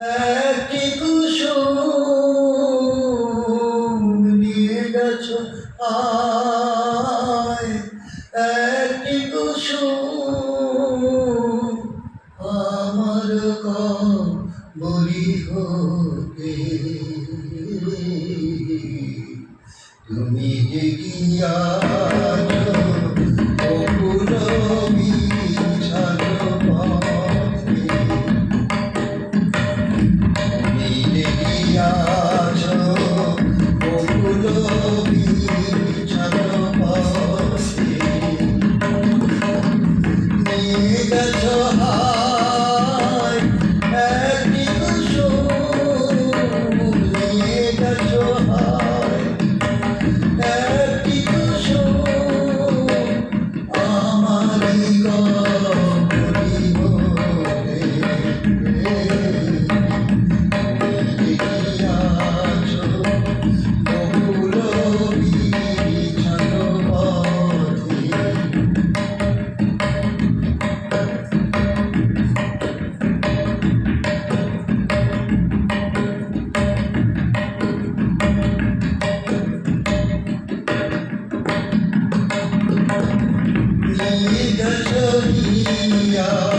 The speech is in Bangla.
একটি কুসুম নিয়ে গেছো আয়? একটি কুসুম আমার বলি হতে? তুমি যে কি আছো कठरिया